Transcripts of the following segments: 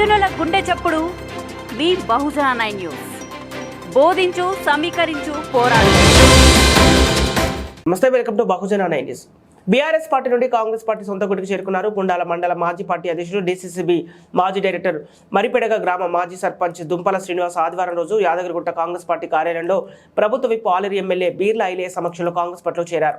చప్పుడు మీ బహుజన nine news. బోధించు సమీకరించు పోరాడు. నమస్తే welcome to Bahujan nineties BRS party నుండి కాంగ్రెస్ పార్టీ సొంత గుడికి చేరుకున్నారు. గుండాల మండల మాజీ పార్టీ అధ్యక్షుడు డీసీసీబీ మాజీ డైరెక్టర్ మరిపెడగ గ్రామ మాజీ సర్పంచ్ దుంపల శ్రీనివాస్ ఆదివారం రోజు యాదగిరిగుట్ట కాంగ్రెస్ పార్టీ కార్యాలయంలో ప్రభుత్వ విప్ ఆలేరు ఎమ్మెల్యే బీర్ల ఐలే సమక్షంలో కాంగ్రెస్ పార్టీలో చేరారు.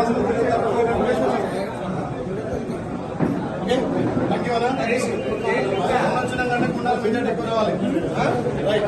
ఓకే థ్యాంక్ యూ అన్న సంవత్సరం కంటే కుండాలు మెజార్టీ ఎక్కువ రావాలి? రైట్